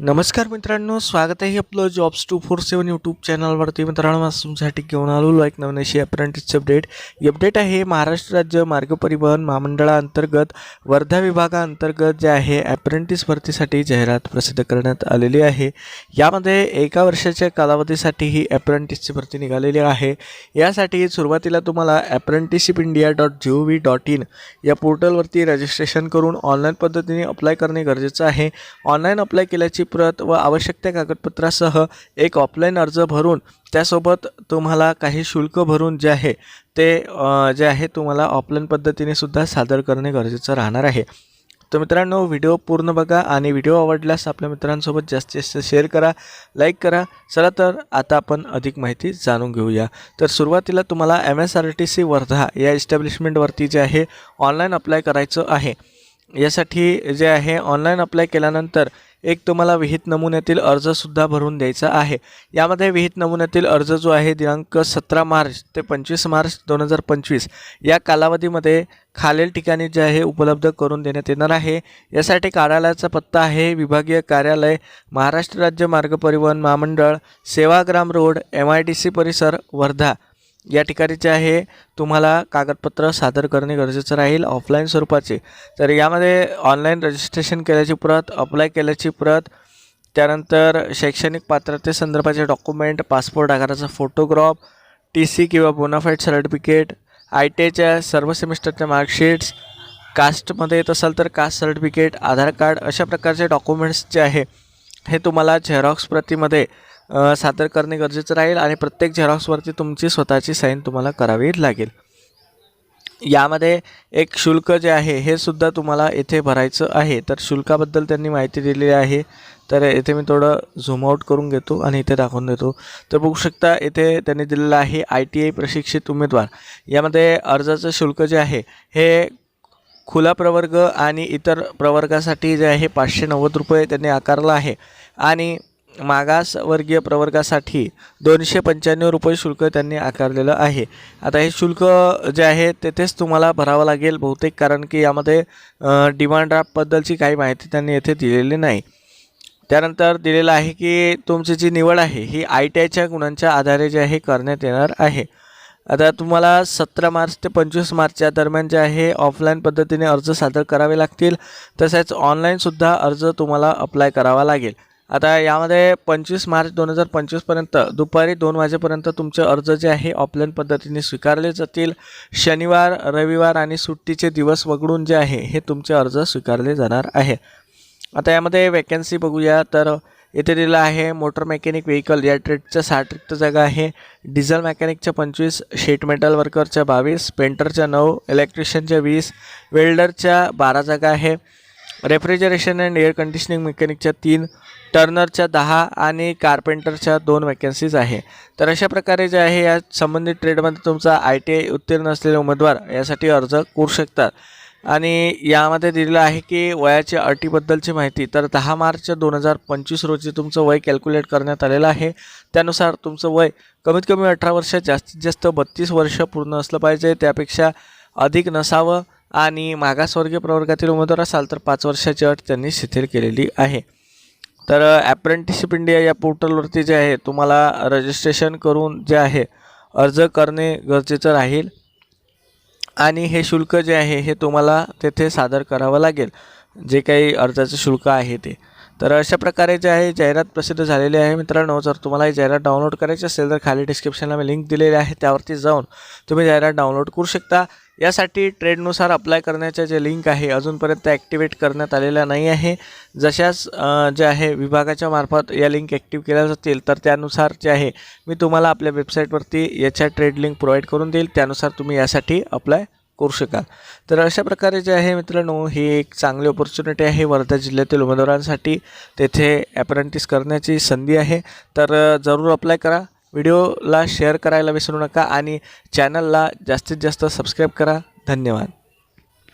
नमस्कार मित्रांनो स्वागत आहे आपलं jobs two four seven YouTube चॅनलवरती मित्रांनो आज तुमच्यासाठी घेऊन आलेलो एक नवीन अशी अप्रेंटिसची अपडेट ही अपडेट आहे महाराष्ट्र राज्य मार्ग परिवहन महामंडळाअंतर्गत वर्धा विभागाअंतर्गत जे आहे अप्रेंटिस भरतीसाठी जाहिरात प्रसिद्ध करण्यात आलेली आहे. यामध्ये एका वर्षाच्या कालावधीसाठी ही अप्रेंटिसची भरती निघालेली आहे. यासाठी सुरुवातीला तुम्हाला apprenticeship India dot G O V dot in या पोर्टलवरती रजिस्ट्रेशन करून ऑनलाईन पद्धतीने अप्लाय करणे गरजेचं आहे. ऑनलाईन अप्लाय केल्याची प्रत व आवश्यक त्या कागदपत्रासह एक ऑफलाईन अर्ज भरून त्यासोबत तुम्हाला काही शुल्क भरून जे आहे ते जे आहे तुम्हाला ऑफलाईन पद्धतीने सुद्धा सादर करणे गरजेचं राहणार आहे. तर मित्रांनो व्हिडिओ पूर्ण बघा आणि व्हिडिओ आवडल्यास आपल्या मित्रांसोबत जास्तीत जास्त शेअर करा लाईक करा. चला तर आता आपण अधिक माहिती जाणून घेऊया. तर सुरुवातीला तुम्हाला M S R T C Wardha या इस्टॅब्लिशमेंटवरती जे आहे ऑनलाईन अप्लाय करायचं आहे. यासाठी जे आहे ऑनलाईन अप्लाय केल्यानंतर एक तुम्हाला विहित नमुन्यातील अर्जसुद्धा भरून द्यायचा आहे. यामध्ये विहित नमुन्यातील अर्ज जो आहे दिनांक सतरा मार्च ते पंचवीस मार्च दोन हजार पंचवीस या कालावधीमध्ये खालील ठिकाणी जे आहे उपलब्ध करून देण्यात येणार आहे. यासाठी कार्यालयाचा पत्ता आहे विभागीय कार्यालय महाराष्ट्र राज्य मार्ग परिवहन महामंडळ Sevagram road M I D C परिसर वर्धा. या ठिकाणी जे आहे तुम्हाला कागदपत्र सादर करणे गरजेचं राहील ऑफलाईन स्वरूपाचे. तर यामध्ये ऑनलाईन रजिस्ट्रेशन केल्याची प्रत अप्लाय केल्याची प्रत त्यानंतर शैक्षणिक पात्रते संदर्भाचे डॉक्युमेंट पासपोर्ट आकाराचा फोटोग्राफ टी सी किंवा बोनाफाईड सर्टिफिकेट आय टी आयच्या सर्व सेमिस्टरच्या मार्कशीट्स कास्टमध्ये येत असाल तर कास्ट सर्टिफिकेट आधार कार्ड अशा प्रकारचे डॉक्युमेंट्स जे आहे हे तुम्हाला झेरॉक्स प्रतीमध्ये सादर करणे गरजेचं राहील आणि प्रत्येक झेरॉक्सवरती तुमची स्वतःची साईन तुम्हाला करावी लागेल. यामध्ये एक शुल्क जे आहे हे सुद्धा तुम्हाला येथे भरायचं आहे. तर शुल्काबद्दल त्यांनी माहिती दिलेली आहे. तर येथे मी थोडं झूम आऊट करून घेतो आणि इथे दाखवून देतो. तर बघू शकता येथे त्यांनी दिलेलं आहे आय टी आय प्रशिक्षित उमेदवार. यामध्ये अर्जाचं शुल्क जे आहे हे खुला प्रवर्ग आणि इतर प्रवर्गासाठी जे आहे पाचशे नव्वद रुपये त्यांनी आकारलं आहे. आणि मागासवर्गीय प्रवर्गासाठी दोनशे पंच्याण्णव रुपये शुल्क त्यांनी आकारलेलं आहे. आता हे शुल्क जे आहे तेथेच तुम्हाला भरावं लागेल बहुतेक कारण की यामध्ये डिमांड ड्राफ्टबद्दलची काही माहिती त्यांनी येथे दिलेली नाही. त्यानंतर दिलेलं आहे की तुमची जी निवड आहे ही आय टी आयच्या गुणांच्या आधारे जे आहे करण्यात येणार आहे. आता तुम्हाला सतरा मार्च ते पंचवीस मार्चच्या दरम्यान जे आहे ऑफलाईन पद्धतीने अर्ज सादर करावे लागतील. तसेच ऑनलाईनसुद्धा अर्ज तुम्हाला अप्लाय करावा लागेल. आता यामध्ये पंचवीस मार्च दोन हजार पंचवीसपर्यंत दुपारी दोन वाजेपर्यंत तुमचे अर्ज जे आहे ऑफलाईन पद्धतीने स्वीकारले जातील. शनिवार रविवार आणि सुट्टीचे दिवस वगळून जे आहे हे तुमचे अर्ज स्वीकारले जाणार आहे आता यामध्ये वॅकन्सी बघूया. तर इथे दिलं आहे मोटर मेकॅनिक व्हेकल या ट्रेडच्या साठ रिक्त जागा आहे. डिझेल मेकॅनिकच्या पंचवीस शीट मेटल वर्करच्या बावीस पेंटरच्या नऊ इलेक्ट्रिशियनच्या वीस वेल्डरच्या बारा जागा आहे. रेफ्रिजरेशन अँड एअर कंडिशनिंग मेकॅनिकच्या तीन टर्नरच्या दहा आणि कार्पेंटरच्या दोन वॅकन्सीज आहे. तर अशा प्रकारे जे आहे या संबंधित ट्रेडमध्ये तुमचा आय टी आय उत्तीर्ण असलेले उमेदवार यासाठी अर्ज करू शकतात. आणि यामध्ये दिलेलं आहे की वयाच्या अटीबद्दलची माहिती. तर दहा मार्च दोन हजार पंचवीस रोजी तुमचं वय कॅल्क्युलेट करण्यात आलेलं आहे. त्यानुसार तुमचं वय कमीत कमी अठरा वर्ष जास्तीत जास्त बत्तीस वर्ष पूर्ण असलं पाहिजे. त्यापेक्षा अधिक नसावं आणि मागासवर्गीय प्रवर्गातील उमेदवार असाल तर पाच वर्षाची अट त्यांनी शिथिल केलेली आहे. तर ॲप्रेंटिशिप इंडिया या पोर्टलवरती जे आहे तुम्हाला रजिस्ट्रेशन करून जे आहे अर्ज करणे गरजेचं राहील. आणि हे शुल्क जे आहे हे तुम्हाला तेथे सादर करावं लागेल. जे काही अर्जाचं शुल्क आहे ते. तर अशा प्रकारे जे आहे जाहिरात प्रसिद्ध झालेली आहे मित्रांनो. जर तुम्हाला ही जाहिरात डाउनलोड करायची असेल तर खाली डिस्क्रिप्शनला मी लिंक दिलेली आहे. त्यावरती जाऊन तुम्ही जाहिरात डाउनलोड करू शकता. यासाठी ट्रेडनुसार अप्लाय करण्याच्या जे लिंक आहे अजूनपर्यंत ॲक्टिवेट करण्यात आलेल्या नाही आहे. जशाच जे आहे विभागाच्या मार्फत या लिंक ॲक्टिव्ह केल्या जातील तर त्यानुसार जे आहे मी तुम्हाला आपल्या वेबसाईटवरती याच्या ट्रेड लिंक प्रोव्हाइड करून देईल. त्यानुसार तुम्ही यासाठी अप्लाय करू शकाल. तर अशा प्रकारे जे आहे मित्रांनो ही एक चांगली ऑपॉर्च्युनिटी आहे वर्धा जिल्ह्यातील उमेदवारांसाठी. तेथे ॲप्रेंटिस करण्याची संधी आहे. तर जरूर अप्लाय करा. व्हिडिओला शेअर करायला विसरू नका आणि चॅनलला जास्तीत जास्त सबस्क्राईब करा. धन्यवाद.